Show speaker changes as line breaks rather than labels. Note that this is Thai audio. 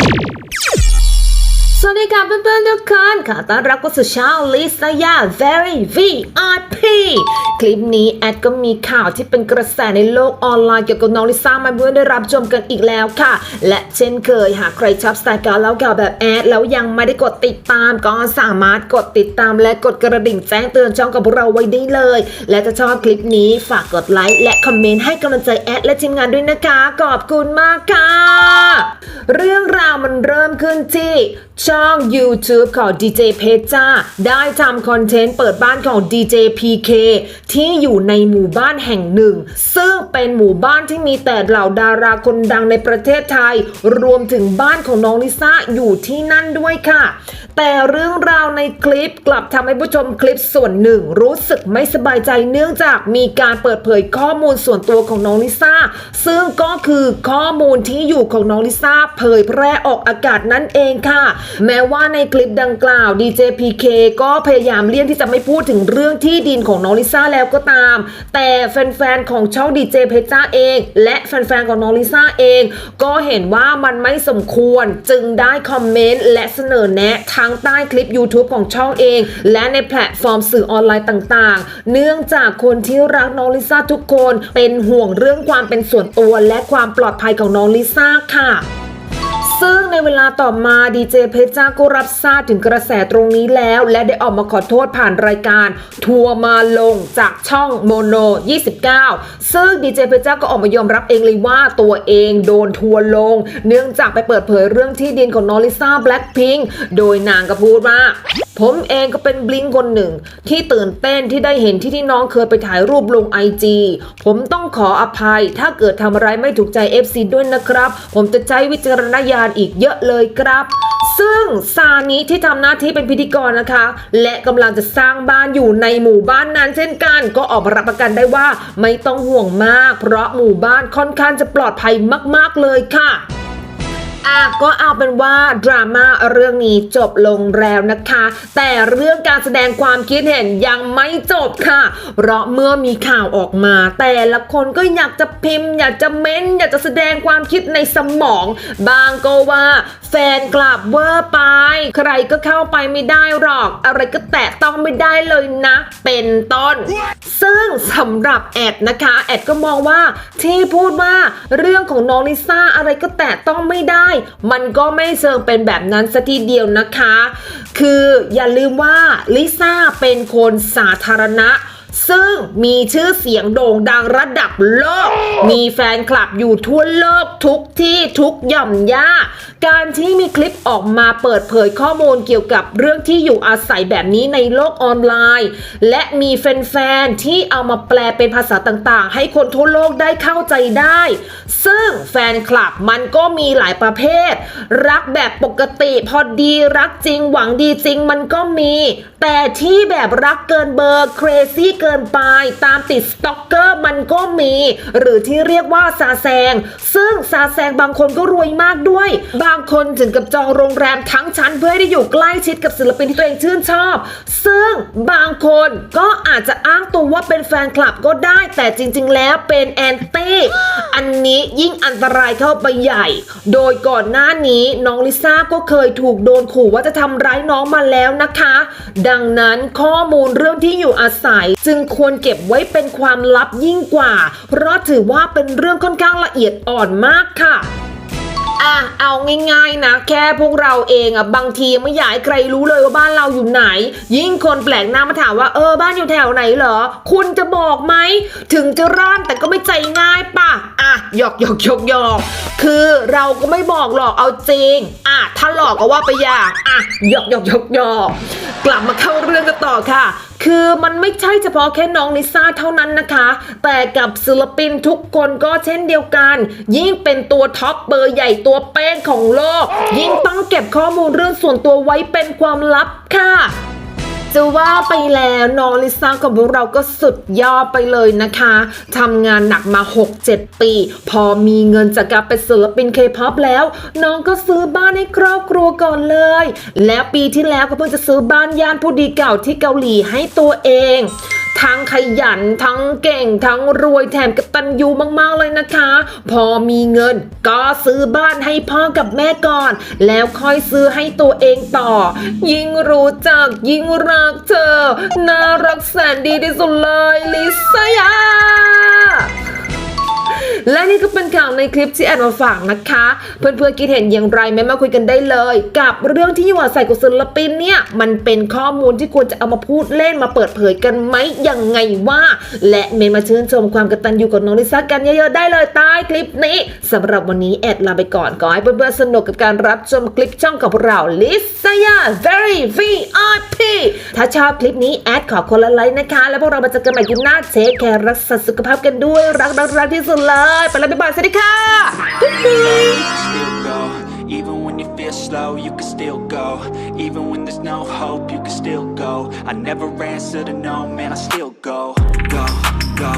you สวัสดีค่ะเพื่อนๆทุกคนขอต้อนรับเข้าสู่ช่องลิซายา Very VIP คลิปนี้แอดก็มีข่าวที่เป็นกระแสในโลกออนไลน์เกี่ยวกับน้องลิซ่ามาเพื่อนได้รับชมกันอีกแล้วค่ะ และเช่นเคยหากใครชอบสไตล์การเล่าข่าวแบบแอดแล้วยังไม่ได้กดติดตาม ก็สามารถกดติดตามและกดกระดิ่งแจ้งเตือนช่องกับเราไว้ได้เลย และถ้าชอบคลิปนี้ฝากกดไลค์และคอมเมนต์ให้กำลังใจแอดและทีมงานด้วยนะคะขอบคุณมากค่ะ เรื่องราวมันเริ่มขึ้นที่ช่อง YouTube ของ DJ เพชรจ้า ได้ทำคอนเทนต์เปิดบ้านของ DJ PK ที่อยู่ในหมู่บ้านแห่งหนึ่ง ซึ่งเป็นหมู่บ้านที่มีแต่เหล่าดาราคนดังในประเทศไทย รวมถึงบ้านของน้องลิซ่าอยู่ที่นั่นด้วยค่ะ แต่เรื่องราวในคลิปกลับทำให้ผู้ชมคลิปส่วนหนึ่ง รู้สึกไม่สบายใจเนื่องจากมีการเปิดเผยข้อมูลส่วนตัวของน้องลิซ่า ซึ่งก็คือข้อมูลที่อยู่ของน้องลิซ่าเผยแพร่ออกอากาศนั่นเองค่ะ แม้ว่าในคลิปดังกล่าว DJ PK ก็พยายามเลี่ยงที่จะไม่พูดถึงเรื่องที่ดินของน้องลิซ่าแล้วก็ตาม แต่แฟนๆของช่องดีเจเพชรจ้าเอง และแฟนๆของน้องลิซ่าเอง ก็เห็นว่ามันไม่สมควรจึงได้คอมเมนต์และเสนอแนะทั้งใต้คลิป YouTube ของช่องเอง และในแพลตฟอร์มสื่อออนไลน์ต่างๆ เนื่องจากคนที่รักน้องลิซ่าทุกคนเป็นห่วงเรื่องความเป็นส่วนตัวและความปลอดภัยของน้องลิซ่าค่ะซึ่งในเวลาต่อมาดีเจเพชรจ้าก็รับทราบถึงกระแสตรงนี้แล้ว และได้ออกมาขอโทษผ่านรายการ ทัวร์มาลงจากช่องโมโน 29 ซึ่งดีเจเพชรจ้าก็ออกมายอมรับเองเลยว่าตัวเองโดนทัวร์ลง เนื่องจากไปเปิดเผยเรื่องที่ดินของนอลิซ่าแบล็คพิงโดยนางก็พูดว่า ผมเองก็เป็นบลิงคนหนึ่ง ที่ตื่นเต้นที่ได้เห็นที่ที่น้องเคยไปถ่ายรูปลงไอจีผมต้องขออภัย ถ้าเกิดทำอะไรไม่ถูกใจ FC ด้วยนะครับ ผมจะใช้วิจารณญาณอีกเยอะเลยครับซึ่งซานิที่ทำหน้าที่เป็นพิธีกรนะคะ และกำลังจะสร้างบ้านอยู่ในหมู่บ้านนั้นเช่นกัน ก็ออกมารับประกันได้ว่าไม่ต้องห่วงมาก เพราะหมู่บ้านค่อนข้างจะปลอดภัยมาก ๆ เลยค่ะ อะก็เอาเป็นว่าดราม่าเรื่องนี้จบลงแล้วนะคะ แต่เรื่องการแสดงความคิดเห็นยังไม่จบค่ะ เพราะเมื่อมีข่าวออกมา แต่ละคนก็อยากจะพิมพ์ อยากจะเม้น อยากจะแสดงความคิดในสมอง บางก็ว่าแฟนกลับเวอร์ไป ใครก็เข้าไปไม่ได้หรอก อะไรก็แตะต้องไม่ได้เลยนะ เป็นต้น ซึ่งสำหรับแอดนะคะ แอดก็มองว่าที่พูดว่าเรื่องของน้องลิซ่าอะไรก็แตะต้องไม่ได้มันก็ไม่เชิงเป็นแบบนั้นสัทีเดียวนะคะ คืออย่าลืมว่าลิซ่าเป็นคนสาธารณะซึ่งมีชื่อเสียงโด่งดังระดับโลก มีแฟนคลับอยู่ทั่วโลกทุกที่ทุกหย่อมย่า การที่มีคลิปออกมาเปิดเผยข้อมูลเกี่ยวกับเรื่องที่อยู่อาศัยแบบนี้ในโลกออนไลน์ และมีแฟนๆที่เอามาแปลเป็นภาษาต่างๆ ให้คนทั่วโลกได้เข้าใจได้ ซึ่งแฟนคลับมันก็มีหลายประเภท รักแบบปกติพอดีรักจริงหวังดีจริงมันก็มี แต่ที่แบบรักเกินเบอร์ crazy เกินไปตามติดสต็อกเกอร์มันก็มี หรือที่เรียกว่าซาแซง ซึ่งซาแซงบางคนก็รวยมากด้วยบางคนถึงกับจองโรงแรมทั้งชั้นเพื่อให้ได้อยู่ใกล้ชิดกับศิลปินที่ตัวเองชื่นชอบ ซึ่งบางคนก็อาจจะอ้างตัวว่าเป็นแฟนคลับก็ได้ แต่จริง ๆ แล้วเป็นแอนตี้อันนี้ยิ่งอันตรายเข้าไปใหญ่ โดยก่อนหน้านี้น้องลิซ่าก็เคยถูกโดนขู่ว่าจะทำร้ายน้องมาแล้วนะคะ ดังนั้นข้อมูลเรื่องที่อยู่อาศัย จึงควรเก็บไว้เป็นความลับยิ่งกว่า เพราะถือว่าเป็นเรื่องค่อนข้างละเอียดอ่อนมากค่ะ อะเอาง่ายๆนะ แค่พวกเราเองอะบางทีไม่อยากให้ใครรู้เลยว่าบ้านเราอยู่ไหน ยิ่งคนแปลกหน้ามาถามว่าเออบ้านอยู่แถวไหนเหรอ คุณจะบอกไหม ถึงจะร่างแต่ก็ไม่ใจง่ายป่ะ อะหยอกหยอกหยอกหยอกคือเราก็ไม่บอกหรอกเอาจริง อะถ้าหลอกก็ว่าไปอย่างอะหยอกหยอกหยอกหยอกกลับมาเข้าเรื่องกันต่อค่ะ คือมันไม่ใช่เฉพาะแค่น้องลิซ่าเท่านั้นนะคะ แต่กับศิลปินทุกคนก็เช่นเดียวกัน ยิ่งเป็นตัวท็อปเบอร์ใหญ่ตัวเป้งของโลก ยิ่งต้องเก็บข้อมูลเรื่องส่วนตัวไว้เป็นความลับค่ะ จะว่าไปแล้วน้องลิซ่าของพวกเราก็สุดยอดไปเลยนะคะทำงานหนักมา 6-7 ปี พอมีเงินจากการเป็นศิลปินเคป๊อปแล้ว น้องก็ซื้อบ้านให้ครอบครัวก่อนเลย แล้วปีที่แล้วก็เพิ่งจะซื้อบ้านย่านผู้ดีเก่าที่เกาหลีให้ตัวเอง ทั้งขยัน ทั้งเก่ง ทั้งรวยแถมกตัญญูมากๆเลยนะคะ พอมีเงินก็ซื้อบ้านให้พ่อกับแม่ก่อน แล้วค่อยซื้อให้ตัวเองต่อ ยิ่งรู้จักยิ่งรักเธอ น่ารักแสนดีที่สุดเลยลิซายา และนี่ก็เป็นข่าวในคลิปที่แอดมาฝากนะคะ เพื่อนๆคิดเห็นอย่างไรแม้มาคุยกันได้เลย กับเรื่องที่หวาใส่กุศลปินเนี่ยมันเป็นข้อมูลที่ควรจะเอามาพูดเล่นมาเปิดเผยกันไหมยังไงว่า และเมนมาชื่นชมความกตัญญูกับน้องลิซ่ากันเยอะๆได้เลยใต้คลิปนี้สำหรับวันนี้แอดลาไปก่อนขอให้เพื่อนๆสนุกกับการรับชมคลิปช่องของพวกเราลิซ่า very VIP ถ้าชอบคลิปนี้แอดขอคนละไลค์นะคะ แล้วพวกเรามาเจอกันใหม่คลิหน้าเทคแคร์รักษาสุขภาพกันด้วย รักรักรักที่สุดเลย ไปแล้วบ๊ายบายสวัสดีค่ะ
บ๊ายบาย Even when you feel slow, you can still go Even when there's no hope, you can still go I never answer to no, man, I still go Go, go